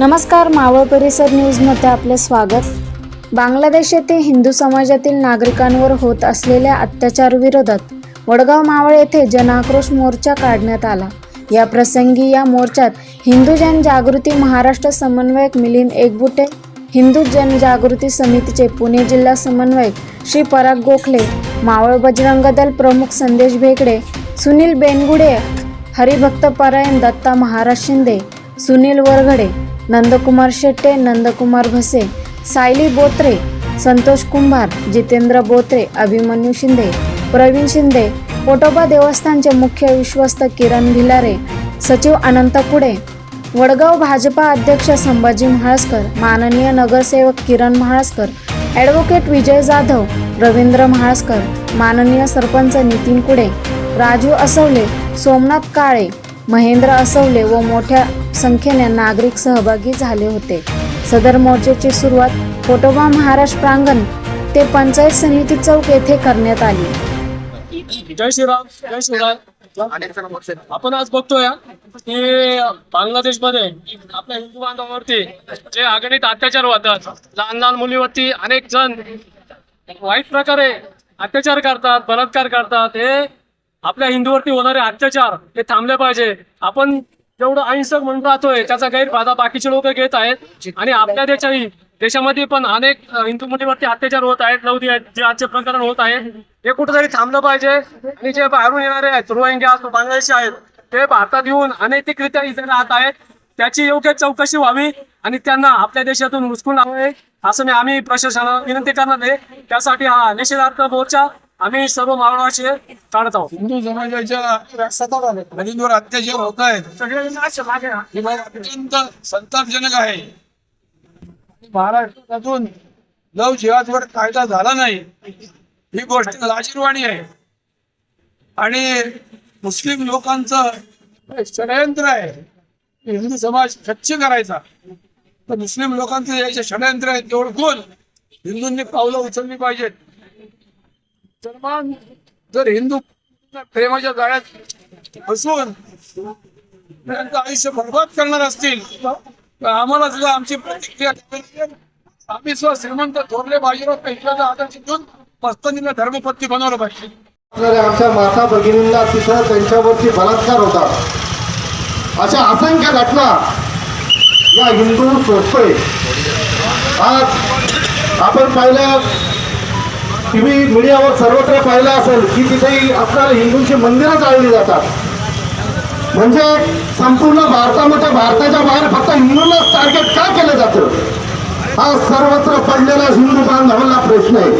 नमस्कार मावळ परिसर न्यूजमध्ये आपले स्वागत. बांगलादेश येथे हिंदू समाजातील नागरिकांवर होत असलेल्या अत्याचारविरोधात वडगाव मावळ येथे जनाक्रोश मोर्चा काढण्यात आला. या प्रसंगी या मोर्चात हिंदू जनजागृती महाराष्ट्र समन्वयक मिलिंद एकबुटे हिंदू जनजागृती समितीचे पुणे जिल्हा समन्वयक श्री पराग गोखले मावळ बजरंग दल प्रमुख संदेश भेगडे सुनील बेनगुडे हरिभक्त परायण दत्ता महाराज शिंदे सुनील वरघडे नंदकुमार शेट्टे नंदकुमार भसे सायली बोत्रे संतोष कुंभार जितेंद्र बोत्रे अभिमन्यू शिंदे प्रवीण शिंदे पोटोबा देवस्थानचे मुख्य विश्वस्त किरण भिलारे सचिव अनंत कुडे वडगाव भाजपा अध्यक्ष संभाजी म्हाळसकर माननीय नगरसेवक किरण म्हाळसकर ॲडव्होकेट विजय जाधव रवींद्र म्हाळसकर माननीय सरपंच नितीन कुडे राजू असवले सोमनाथ काळे महेंद्र असवले व मोठ्या संख्येने नागरिक सहभागी झाले होते. सदर मोर्चाची सुरुवात कोटोबा महाराज प्रांगण ते पंचायत समिती चौक येथे करण्यात आली. जय श्रीराम जय श्रीराम. आपण आज बघतोय की बांगलादेशमध्ये आपल्या हिंदू बांधवावरती जे अगणित अत्याचार होतात लहान लहान मुलीवरती अनेक जण वाईट प्रकारे अत्याचार करतात बलात्कार करतात हे आपल्या हिंदूवरती होणारे अत्याचार हे थांबले पाहिजे. आपण जेवढं अहिंसक म्हणून राहतोय त्याचा गैरफायदा बाकीचे लोक घेत आहेत. आणि आपल्या देशाही देशामध्ये पण अनेक हिंदू मुलीवरती अत्याचार होत आहेत लवधी आहेत जे आजचे प्रकरण होत आहे हे कुठेतरी थांबलं पाहिजे. आणि जे बाहेरून येणारे आहेत रोहिंग्या बांगलादेशी आहेत ते भारतात येऊन अनैतिकरित्या इथे राहत आहेत. त्याची योग्य चौकशी व्हावी आणि त्यांना आपल्या देशातून हुसकून लावावे असं मी आम्ही प्रशासनाला विनंती करणार आहे. त्यासाठी हा निषेधार्थ मोर्चा आम्ही सर्व मावळाचे काढत आहोत. हिंदू समाजाच्या मुलींवर अत्याचार होत आहेत. ही बाब अत्यंत संतापजनक आहे. महाराष्ट्रातून लव जिहादवर कायदा झाला नाही. ही गोष्ट लाजीरवाणी आहे. आणि मुस्लिम लोकांचं हे षडयंत्र आहे. हिंदू समाज स्वच्छ करायचा. तर मुस्लिम लोकांचं याचे षडयंत्र आहे. ते ओळखून हिंदूंनी पावलं उचलली पाहिजेत. तर मग जर हिंदू प्रेमाच्या जाळ्यात फसवून त्यांचं आयुष्य बरबाद करणार असतील तर आम्हाला सुद्धा आमची प्रतिक्रिया. आम्ही सुद्धा श्रीमंत थोरले बाजीराव पेशव्याचा आदर्श घेऊन पस्तनीला धर्मपत्नी बनवलं पाहिजे आमच्या माता भगिनींना तिथं त्यांच्यावरती बलात्कार होता अशा असंख्य घटना या हिंदू सोचतोय आज आपण पाहिलं तुम्ही मीडियावर सर्वत्र पाहिलं असेल की तिथे आपल्याला हिंदूंची मंदिरं चालली जातात. म्हणजे संपूर्ण भारतामध्ये भारताच्या बाहेर फक्त हिंदूंनाच टार्गेट का केलं जातं? हा सर्वत्र पडलेला हिंदू बांधवांना प्रश्न आहे.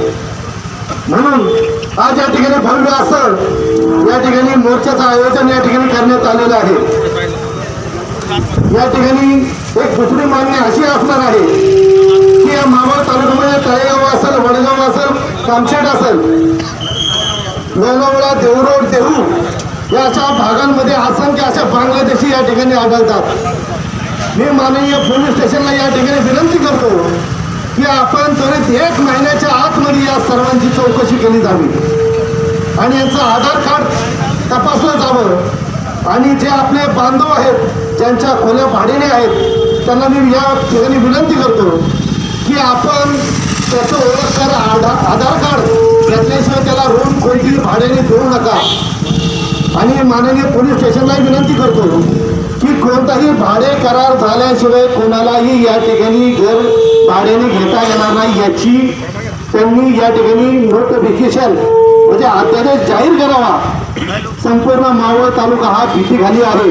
म्हणून आज या ठिकाणी भव्य असं या ठिकाणी मोर्चाचं आयोजन या ठिकाणी करण्यात आलेलं आहे. या ठिकाणी एक दुसरी मागणी अशी असणार आहे की या मावळ तालुक्यामध्ये तळेगाव असेल वडगाव असेल कामशेट असेल. लोणावळा देवरोड देहू या अशा भागांमध्ये असंख्य अशा बांगलादेशी या ठिकाणी आढळतात. मी माननीय पोलीस स्टेशनला या ठिकाणी विनंती करतो की आपण त्वरित एक महिन्याच्या आतमध्ये या सर्वांची चौकशी केली जावी. आणि यांचं आधार कार्ड तपासलं जावं. आणि जे आपले बांधव आहेत ज्यांच्या खोल्या भाडेने आहेत त्यांना मी या ठिकाणी विनंती करतो की आपण त्याचं ओळख कर आधार आधार कार्ड घेतल्याशिवाय त्याला रूम कोणती भाड्याने देऊ नका. आणि माननीय पोलीस स्टेशनलाही विनंती करतो की कोणताही भाडे करार झाल्याशिवाय कोणालाही या ठिकाणी घर भाड्याने घेता येणार नाही याची त्यांनी या ठिकाणी नोटिफिकेशन म्हणजे अध्यादेश जाहीर करावा. संपूर्ण मावळ तालुका हा भीतीखाली आहे.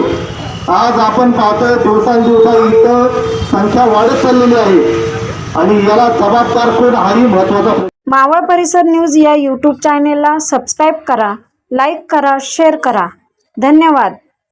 आज आपण पाहतोय दिवसांदिवसा इथं संख्या वाढत चाललेली आहे. आणि याला जबाबदार कोण हाही महत्त्वाचा मावळ परिसर न्यूज या यूट्यूब चॅनेलला सबस्क्राईब करा लाईक करा शेअर करा. धन्यवाद.